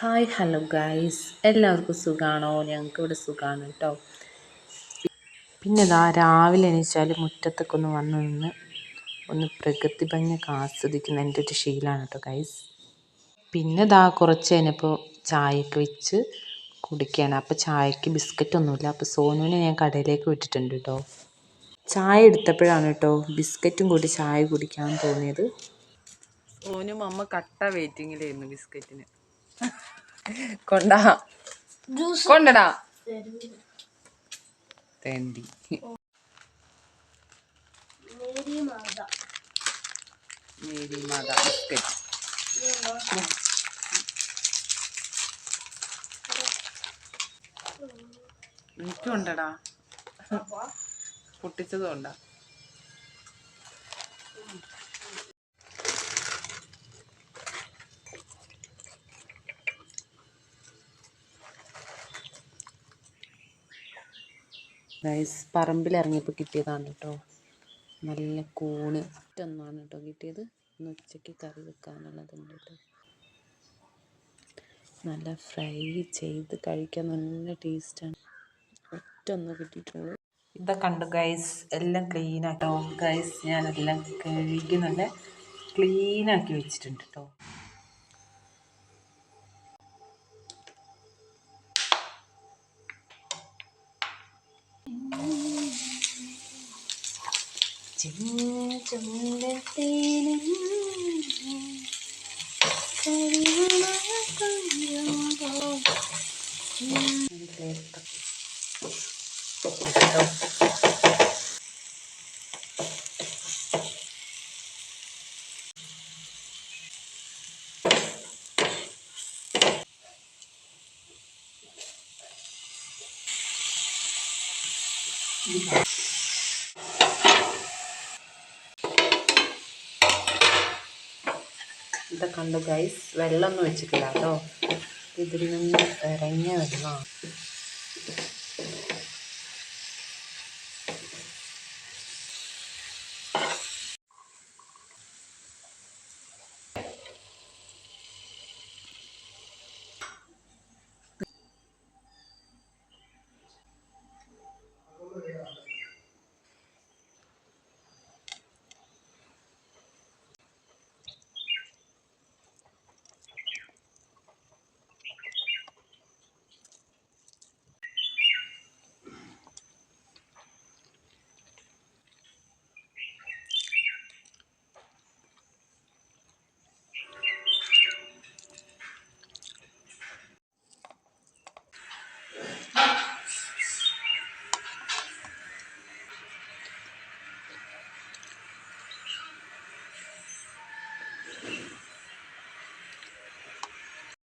Hi hello guys എല്ലാവർക്കും സുഖമാണോ ഞങ്ങൾക്ക് ഇവിടെ സുഖമാണ് കേട്ടോ പിന്നെ ഇതാ രാവിലെ എണീച്ചാൽ മുറ്റത്തൊക്കെ ഒന്ന് വന്ന് നിന്ന് ഒന്ന് പ്രകൃതി ഭംഗിയൊക്കെ ആസ്വദിക്കുന്ന എന്റെ ഒരു ശീലമാണ് കേട്ടോ ഗൈസ് പിന്നെ ഇതാ കുറച്ച് കഴിഞ്ഞപ്പോൾ ചായയൊക്കെ വെച്ച് കുടിക്കുകയാണ് അപ്പോൾ ചായക്ക് ബിസ്ക്കറ്റൊന്നുമില്ല അപ്പോൾ സോനുവിനെ ഞാൻ കടയിലേക്ക് വിട്ടിട്ടുണ്ട് കേട്ടോ ചായ എടുത്തപ്പോഴാണ് കേട്ടോ ബിസ്ക്കറ്റും കൂടി ചായ കുടിക്കാൻ തോന്നിയത്. ഓനും അമ്മ കട്ട വെയിറ്റിങ്ങിലായിരുന്നു ബിസ്ക്കറ്റിന്. കൊണ്ടാ. കൊണ്ടടാ. തേണ്ടി. മേരി മാത. ബിസ്ക്കറ്റ്. എനിക്കും ഉണ്ടടാ. പൊട്ടിച്ചതും ഉണ്ടാ? ഗൈസ് പറമ്പിൽ ഇറങ്ങിയപ്പോൾ കിട്ടിയതാണ് കേട്ടോ നല്ല കൂണ്. ഒറ്റൊന്നാണ് കേട്ടോ കിട്ടിയത്. ഇന്ന് ഉച്ചയ്ക്ക് കറി വെക്കാനുള്ളതുണ്ട് കേട്ടോ നല്ല ഫ്രൈ ചെയ്ത് കഴിക്കാൻ നല്ല ടേസ്റ്റാണ്. ഒറ്റൊന്ന് കിട്ടിയിട്ടുള്ളൂ. ഇതൊക്കെ കണ്ടു ഗൈസ് എല്ലാം ക്ലീൻ ഗൈസ് ഞാനെല്ലാം കഴുകി നല്ല ക്ലീനാക്കി വെച്ചിട്ടുണ്ട് കേട്ടോ 지금은 좀 렌띠는 소리가 나던 여보 이렇게 딱 Thank you. ഇതൊക്കെ കണ്ടു ഗൈസ് വെള്ളമൊന്നും വെച്ചിട്ടില്ല കേട്ടോ. ഇതിൽ നിന്ന് ഇറങ്ങിയ വെള്ളമാണ്